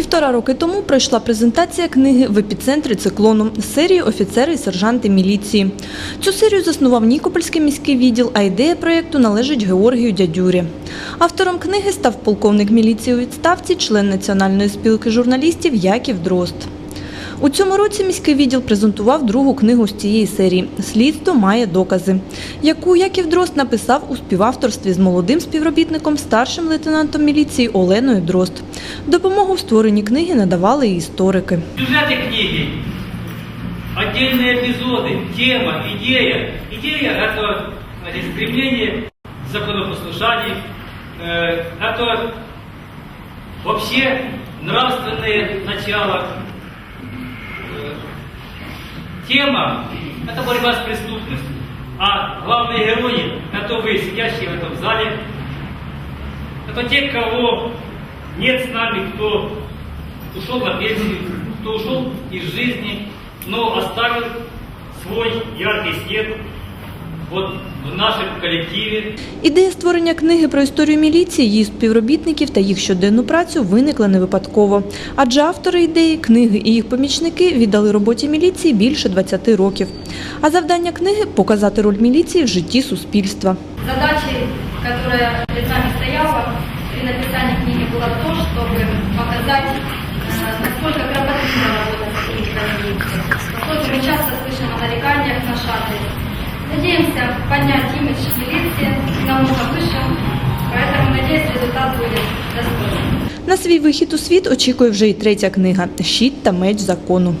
Півтора роки тому пройшла презентація книги в епіцентрі циклону з серії Офіцери і сержанти міліції. Цю серію заснував Нікопольський міський відділ, а ідея проєкту належить Георгію Дядюрі. Автором книги став полковник міліції у відставці, член Національної спілки журналістів Яків Дрозд. У цьому році міський відділ презентував другу книгу з цієї серії Слідство має докази, яку Яків Дрозд написав у співавторстві з молодим співробітником, старшим лейтенантом міліції Оленою Дрозд. Допомогу в створенні книги надавали і історики. Сюжеты книги, отдельные эпизоды, тема, идея. Идея – это значит, стремление к законопослушанию, э, это Тема – это борьба с преступностью. А главные герои – это вы, сидящие в этом зале, это те, кого нет с нами, кто ушел на пенсию, кто ушел из жизни, но оставил свой яркий след вот в нашем коллективе. Ідея створення книги про історію міліції, її співробітників та їх щоденну працю виникла не випадково. Адже автори ідеї, книги і їх помічники віддали роботі міліції більше 20 років. А завдання книги показати роль міліції в житті суспільства. Задачей, которая перед нами стояла при написании книги, было то, чтобы показать, э, насколько кропотливо работа сотрудников милиции. Поскольку мы часто слышим о нареканиях на шатле. Надеемся поднять имидж милиции намного выше, поэтому, надеюсь, результат будет достойным. На свій вихід у світ очікує вже і третя книга Щит та меч закону.